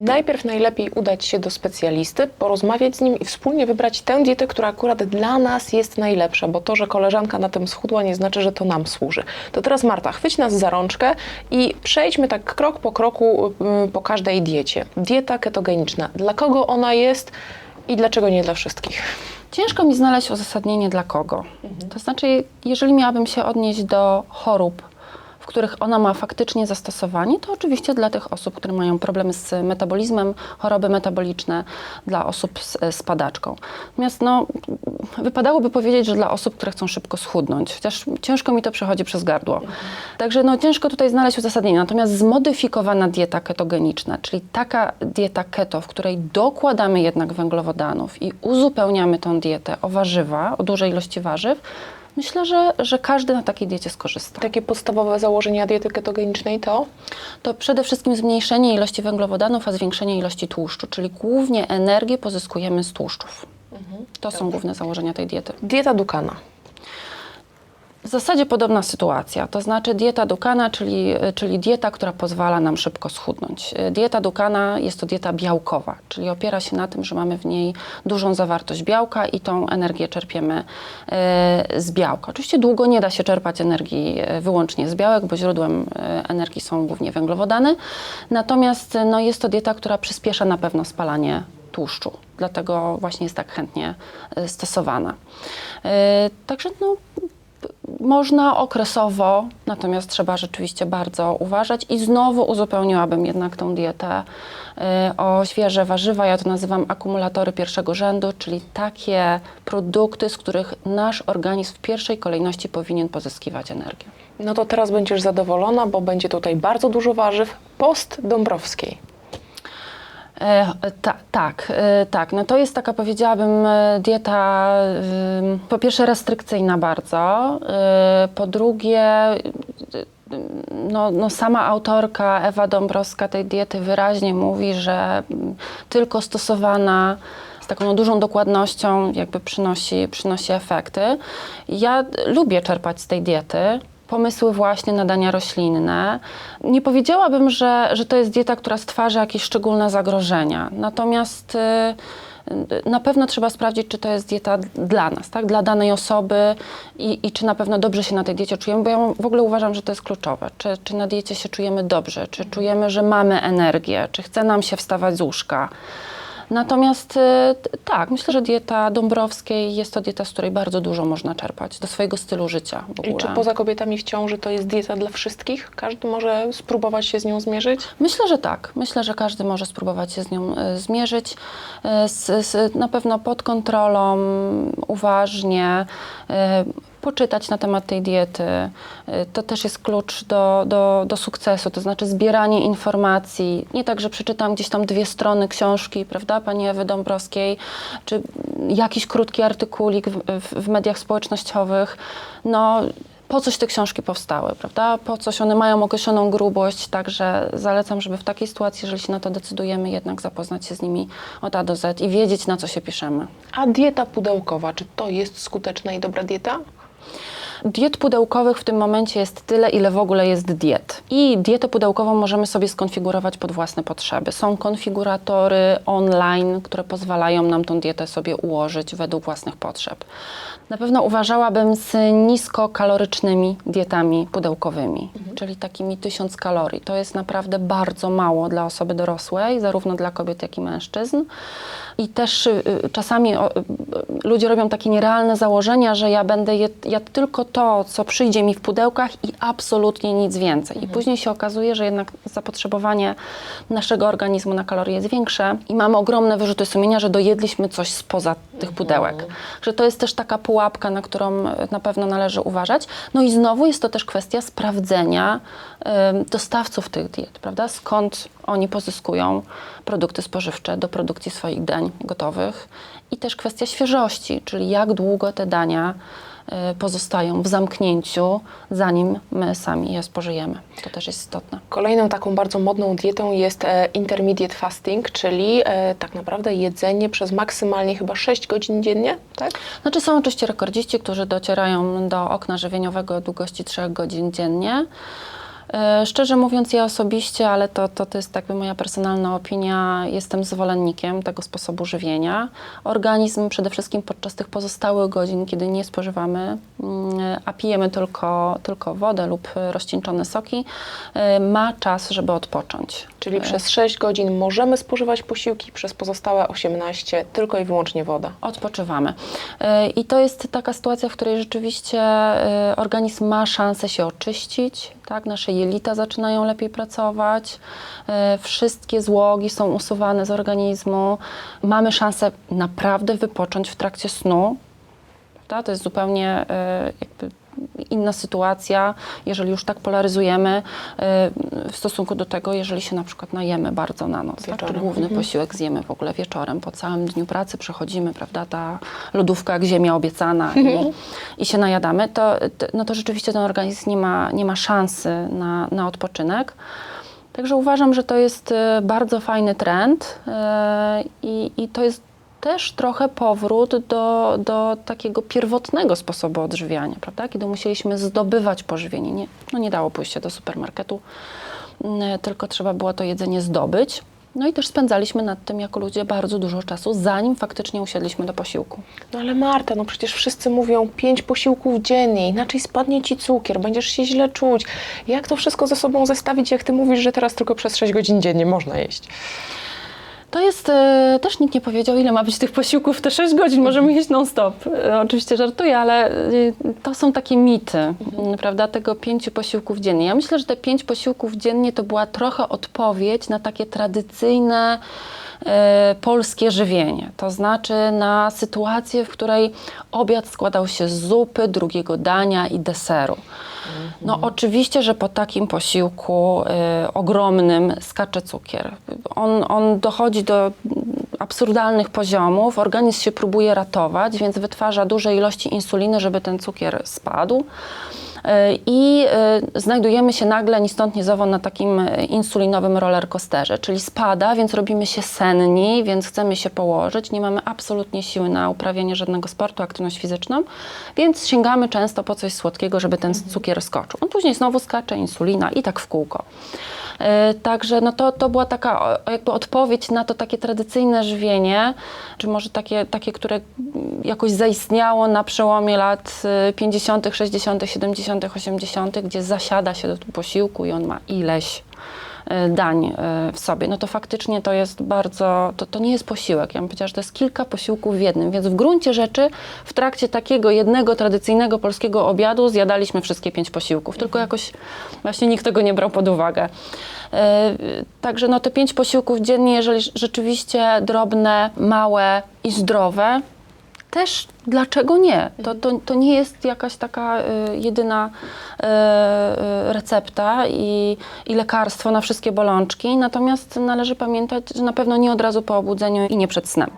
Najpierw najlepiej udać się do specjalisty, porozmawiać z nim i wspólnie wybrać tę dietę, która akurat dla nas jest najlepsza, bo to, że koleżanka na tym schudła, nie znaczy, że to nam służy. To teraz Marta, chwyć nas za rączkę i przejdźmy tak krok po kroku y, po każdej diecie. Dieta ketogeniczna. Dla kogo ona jest i dlaczego nie dla wszystkich? Ciężko mi znaleźć uzasadnienie dla kogo. To znaczy, jeżeli miałabym się odnieść do chorób, których ona ma faktycznie zastosowanie, to oczywiście dla tych osób, które mają problemy z metabolizmem, choroby metaboliczne, dla osób z, z padaczką. Natomiast no, wypadałoby powiedzieć, że dla osób, które chcą szybko schudnąć, chociaż ciężko mi to przechodzi przez gardło. Także no, ciężko tutaj znaleźć uzasadnienie. Natomiast zmodyfikowana dieta ketogeniczna, czyli taka dieta keto, w której dokładamy jednak węglowodanów i uzupełniamy tą dietę o warzywa, o dużej ilości warzyw, myślę, że, że każdy na takiej diecie skorzysta. Takie podstawowe założenia diety ketogenicznej to? To przede wszystkim zmniejszenie ilości węglowodanów, a zwiększenie ilości tłuszczu, czyli głównie energię pozyskujemy z tłuszczów. To są główne założenia tej diety. Dieta Dukana. W zasadzie podobna sytuacja, to znaczy dieta Dukana, czyli, czyli dieta, która pozwala nam szybko schudnąć. Dieta Dukana jest to dieta białkowa, czyli opiera się na tym, że mamy w niej dużą zawartość białka i tą energię czerpiemy e, z białka. Oczywiście długo nie da się czerpać energii e, wyłącznie z białek, bo źródłem e, energii są głównie węglowodany. Natomiast no, jest to dieta, która przyspiesza na pewno spalanie tłuszczu. Dlatego właśnie jest tak chętnie e, stosowana. E, Także no, można okresowo, natomiast trzeba rzeczywiście bardzo uważać i znowu uzupełniłabym jednak tą dietę y, o świeże warzywa. Ja to nazywam akumulatory pierwszego rzędu, czyli takie produkty, z których nasz organizm w pierwszej kolejności powinien pozyskiwać energię. No to teraz będziesz zadowolona, bo będzie tutaj bardzo dużo warzyw. Post Dąbrowskiej. E, ta, tak, e, tak. No to jest taka, powiedziałabym, e, dieta po pierwsze restrykcyjna bardzo, po drugie no, no sama autorka Ewa Dąbrowska tej diety wyraźnie mówi, że mm, tylko stosowana z taką no, dużą dokładnością jakby przynosi, przynosi efekty. Ja lubię czerpać z tej diety pomysły właśnie na dania roślinne. Nie powiedziałabym, że, że to jest dieta, która stwarza jakieś szczególne zagrożenia. Natomiast y, na pewno trzeba sprawdzić, czy to jest dieta dla nas, tak? dla danej osoby i, i czy na pewno dobrze się na tej diecie czujemy, bo ja w ogóle uważam, że to jest kluczowe. Czy, czy na diecie się czujemy dobrze, czy czujemy, że mamy energię, czy chce nam się wstawać z łóżka. Natomiast y, tak, myślę, że dieta Dąbrowskiej jest to dieta, z której bardzo dużo można czerpać do swojego stylu życia I czy poza kobietami w ciąży to jest dieta dla wszystkich? Każdy może spróbować się z nią zmierzyć? Myślę, że tak. Myślę, że każdy może spróbować się z nią e, zmierzyć. Z, z, na pewno pod kontrolą, uważnie. Poczytać na temat tej diety. E, To też jest klucz do, do, do sukcesu, to znaczy zbieranie informacji. Nie tak, że przeczytam gdzieś tam dwie strony książki, prawda, pani Ewy Dąbrowskiej, czy jakiś krótki artykulik w, w mediach społecznościowych. No, po coś te książki powstały, prawda? Po coś one mają określoną grubość, także zalecam, żeby w takiej sytuacji, jeżeli się na to decydujemy, jednak zapoznać się z nimi od A do Z i wiedzieć, na co się piszemy. A dieta pudełkowa, czy to jest skuteczna i dobra dieta? Diet pudełkowych w tym momencie jest tyle, ile w ogóle jest diet. I dietę pudełkową możemy sobie skonfigurować pod własne potrzeby. Są konfiguratory online, które pozwalają nam tą dietę sobie ułożyć według własnych potrzeb. Na pewno uważałabym z niskokalorycznymi dietami pudełkowymi, czyli takimi 1000 kalorii. To jest naprawdę bardzo mało dla osoby dorosłej, zarówno dla kobiet, jak i mężczyzn. I też y, czasami y, ludzie robią takie nierealne założenia, że ja będę jadł tylko to, co przyjdzie mi w pudełkach i absolutnie nic więcej. I później się okazuje, że jednak zapotrzebowanie naszego organizmu na kalorie jest większe i mamy ogromne wyrzuty sumienia, że dojedliśmy coś spoza tych pudełek. Że to jest też taka pułapka, na którą y, na pewno należy uważać. No i znowu jest to też kwestia sprawdzenia dostawców tych diet, prawda? Skąd oni pozyskują produkty spożywcze do produkcji swoich dań gotowych i też kwestia świeżości, czyli jak długo te dania y, pozostają w zamknięciu, zanim my sami je spożyjemy. To też jest istotne. Kolejną taką bardzo modną dietą jest e, intermediate fasting, czyli e, tak naprawdę jedzenie przez maksymalnie chyba 6 godzin dziennie, tak? Znaczy są oczywiście rekordziści, którzy docierają do okna żywieniowego długości 3 godzin dziennie. E, Szczerze mówiąc, ja osobiście, ale to, to, to jest jakby moja personalna opinia, jestem zwolennikiem tego sposobu żywienia. Organizm przede wszystkim podczas tych pozostałych godzin, kiedy nie spożywamy, mm, a pijemy tylko, tylko wodę lub rozcieńczone soki, e, ma czas, żeby odpocząć. Czyli przez 6 godzin możemy spożywać posiłki, przez pozostałe 18 tylko i wyłącznie woda. Odpoczywamy. E, I to jest taka sytuacja, w której rzeczywiście e, organizm ma szansę się oczyścić, tak? Nasze jelita zaczynają lepiej pracować, e, wszystkie złogi są usuwane z organizmu. Mamy szansę naprawdę wypocząć w trakcie snu. To jest zupełnie e, jakby inna sytuacja, jeżeli już tak polaryzujemy e, w stosunku do tego, jeżeli się na przykład najemy bardzo na noc. Tak? Czy główny posiłek zjemy w ogóle wieczorem, po całym dniu pracy przechodzimy, prawda, ta lodówka jak ziemia obiecana i, i się najadamy, to, no to rzeczywiście ten organizm nie ma, nie ma szansy na, na odpoczynek. Także uważam, że to jest e, bardzo fajny trend e, i, i to jest też trochę powrót do, do takiego pierwotnego sposobu odżywiania, prawda? Kiedy musieliśmy zdobywać pożywienie. Nie, no nie dało pójść się do supermarketu, mm, tylko trzeba było to jedzenie zdobyć. No i też spędzaliśmy nad tym jako ludzie bardzo dużo czasu, zanim faktycznie usiedliśmy do posiłku. No ale Marta, no przecież wszyscy mówią 5 posiłków dziennie, inaczej spadnie ci cukier, będziesz się źle czuć. Jak to wszystko ze sobą zestawić, jak ty mówisz, że teraz tylko przez 6 godzin dziennie można jeść? To jest, e, też nikt nie powiedział, ile ma być tych posiłków w te 6 godzin, możemy jeść non-stop. E, oczywiście żartuję, ale e, to są takie mity, m, prawda, tego pięciu posiłków dziennie. Ja myślę, że te pięć posiłków dziennie to była trochę odpowiedź na takie tradycyjne polskie żywienie. To znaczy na sytuację, w której obiad składał się z zupy, drugiego dania i deseru. No oczywiście, że po takim posiłku y, ogromnym skacze cukier. On, on dochodzi do absurdalnych poziomów, organizm się próbuje ratować, więc wytwarza duże ilości insuliny, żeby ten cukier spadł. Y, I y, znajdujemy się nagle ni stąd ni zowąd na takim y, insulinowym rollercoasterze, czyli spada, więc robimy się senni, więc chcemy się położyć, nie mamy absolutnie siły na uprawianie żadnego sportu, aktywność fizyczną, więc sięgamy często po coś słodkiego, żeby ten cukier skoczył. On później znowu skacze, insulina i tak w kółko. E, Także no to, to była taka jakby odpowiedź na to takie tradycyjne żywienie, czy może takie, takie, które jakoś zaistniało na przełomie lat y, 50., 60., 70., 80., gdzie zasiada się do posiłku i on ma ileś y, dań y, w sobie, no to faktycznie to jest bardzo, to, to nie jest posiłek. Ja bym powiedziała, że to jest kilka posiłków w jednym, więc w gruncie rzeczy w trakcie takiego jednego tradycyjnego polskiego obiadu zjadaliśmy wszystkie pięć posiłków, tylko jakoś właśnie nikt tego nie brał pod uwagę. E, Także no te pięć posiłków dziennie, jeżeli rzeczywiście drobne, małe i zdrowe, też dlaczego nie? To, to, to nie jest jakaś taka y, jedyna y, recepta i, i lekarstwo na wszystkie bolączki, natomiast należy pamiętać, że na pewno nie od razu po obudzeniu i nie przed snem.